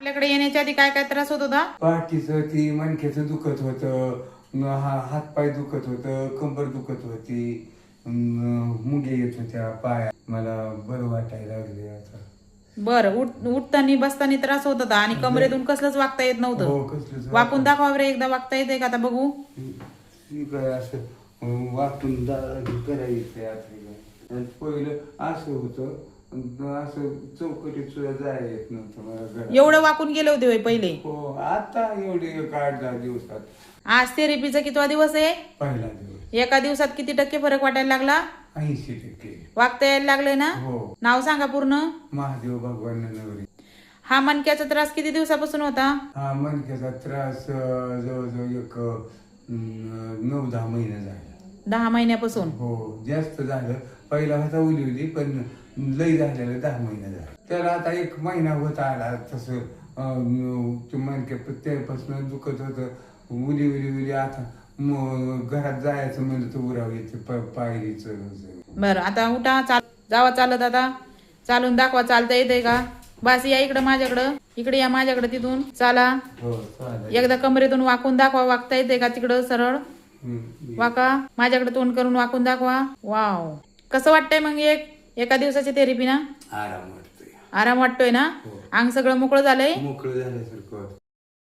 आपल्याकडे येण्याच्या आधी काय काय त्रास होत होता? पाठीचं ती मणक्याचं दुखत होतं न हा हातपाय दुखत होतं कंबर दुखत होती मुंगे येत होत्या पाया. मला बरं वाटायला लागले आता. बरं उठ उठताना बसताना त्रास होत होता आणि कमरेतून कसलंच वागता येत हो नव्हतं कसलंच वाकून दाखवा बरं एकदा वागता येते का आता बघू? ही काय असं वाटून दा- करायचं हे. आणि पहिलं असं होतं असं चौकटीत सुद्धा जायला येत नव्हतं मला घरात. एवढं वाकून गेले होते होय पहिले? हो आता एवढे एक आठ दहा दिवसात. आज थेरपीचा कितवा दिवस आहे? पहिला दिवस. एका दिवसात किती टक्के फरक वाटायला लागला? ऐंशी टक्के. वागता यायला लागले ना? हो. नाव सांगा पूर्ण. महादेव भगवान नवरी हा मनक्याचा त्रास किती दिवसापासून होता? हा मनक्याचा त्रास अं, जवळजवळ एक अं, नऊ दहा महिने झाले. दहा महिन्यापासून? हो जास्त झालं. पहिला होता उली उली पण लई झालेलं दहा महिने झालं. त्याला आता एक महिना होत आला तसं अं, ते मनक्या त्यापासून दुखत होतं. उली उली उली आता घरात जायचं म्हणलं तर उराव येते पायरीचं बरं आता उठा चाल जावा चालत आता चालून दाखवा चालता येते का? बस या इकडं माझ्याकडं. इकडे या माझ्याकडं तिथून. चाला. हो चालेल. एकदा कमरेतून वाकून दाखवा वागता येते का तिकडं सरळ. वाका. माझ्याकडे तोंड करून वाकून दाखवा. वाव. कसं वाटतंय मग एक एका दिवसाची थेरपी ना? आराम वाटतोय. आराम वाटतोय ना? हो. अंग सगळं मोकळं झालंय? मोकळं झाल्यासारखं